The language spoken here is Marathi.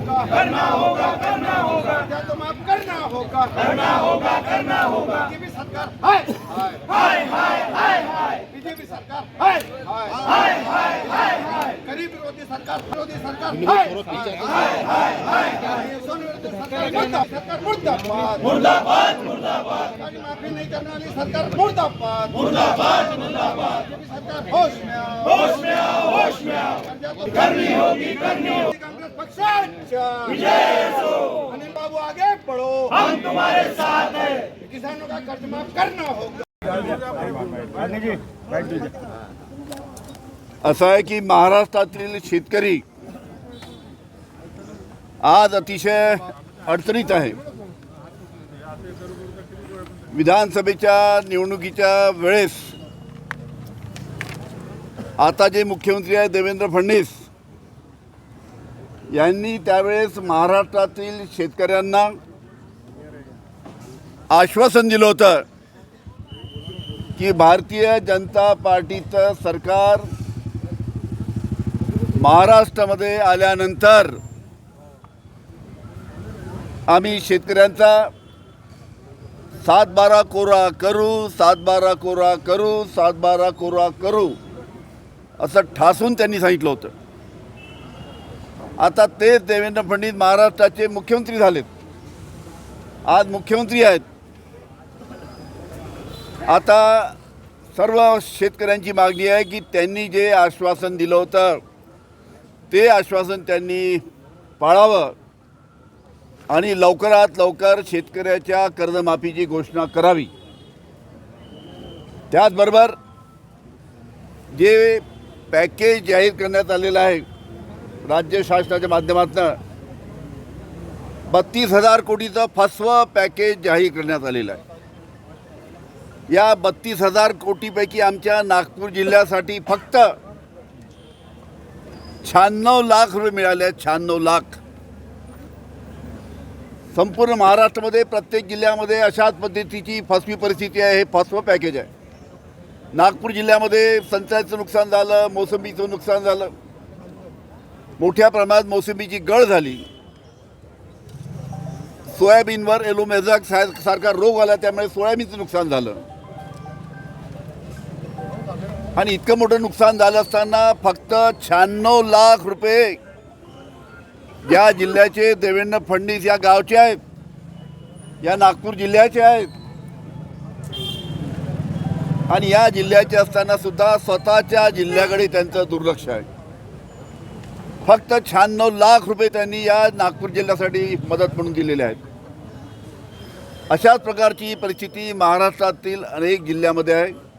होगा करना होगा करना होगा। कर्जा माफ़ करना होगा। करना होगा करना होगा। बीजेपी सरकार हाय। हाय हाय हाय हाय। बीजेपी सरकार हाय। हाय हाय हाय हाय। गरीब विरोधी सरकार विरोधी सरकार हाय। हाय हाय हाय। हाय सोन विरोधी सरकार मुर्दाबाद सरकार मुर्दाबाद। मुर्दाबाद मुर्दाबाद। माफ़ी नहीं करने वाली सरकार मुर्दाबाद। मुर्दाबाद मुर्दाबाद। बीजेपी सरकार होश में आओ। होश में आओ होश में आओ। करनी होगी करनी होगी। सच्चा विजय असो अनिल बाबू आगे बढ़ो हम तुम्हारे साथ हैं किसानों का कर्ज माफ करना होगा। असं आहे की महाराष्ट्रातील शेतकरी आज अतिशय अडचणीत आहे. विधानसभेच्या निवडणुकीच्या वेळेस आता जे मुख्यमंत्री आहेत देवेंद्र फडणवीस यांनी त्यावेळेस महाराष्ट्रातील शेतकऱ्यांना आश्वासन दिलं होतं की भारतीय जनता पार्टीचं सरकार महाराष्ट्रामध्ये आल्यानंतर आम्ही शेतकऱ्यांचा सात बारा कोरा करू सात बारा कोरा करू सात बारा कोरा करू असं ठासून त्यांनी सांगितलं होतं. आता तेच देवेंद्र फडणवीस महाराष्ट्राचे मुख्यमंत्री झालेत. आज मुख्यमंत्री आहेत. आता सर्व शेतकऱ्यांची मागणी आहे की त्यांनी जे आश्वासन दिलं होतं ते आश्वासन त्यांनी पाळावं आणि लवकरात लवकर शेतकऱ्याच्या कर्जमाफीची घोषणा करावी. त्याचबरोबर जे पॅकेज जाहीर करण्यात आलेलं आहे राज्य शासनाच्या माध्यमातून बत्तीस हजार कोटीचं फसवं पॅकेज जाहीर करण्यात आलेलं आहे. या बत्तीस हजार कोटीपैकी आमच्या नागपूर जिल्ह्यासाठी फक्त शहाण्णव लाख रुपये मिळाले आहेत शहाण्णव लाख. संपूर्ण महाराष्ट्रामध्ये प्रत्येक जिल्ह्यामध्ये अशाच पद्धतीची फसवी परिस्थिती आहे हे फसवं पॅकेज आहे. नागपूर जिल्ह्यामध्ये संत्र्याचं नुकसान झालं मोसंबीचं नुकसान झालं. मोठ्या प्रमाणात मोसंबीची गळ झाली. सोयाबीनवर एलोमेझाक सारखा रोग आला त्यामुळे सोयाबीनचं नुकसान झालं. आणि इतकं मोठं नुकसान झालं असताना फक्त शहाण्णव लाख रुपये या जिल्ह्याचे देवेंद्र फडणवीस या गावचे आहेत. या नागपूर जिल्ह्याचे आहेत. आणि या जिल्ह्याचे असताना सुद्धा स्वतःच्या जिल्ह्याकडे त्यांचं दुर्लक्ष आहे. फक्त शहाण्णव लाख रुपये त्यांनी या नागपूर जिल्ह्यासाठी मदत म्हणून दिलेले आहेत. अशाच प्रकारची परिस्थिती महाराष्ट्रातील अनेक जिल्ह्यामध्ये आहे.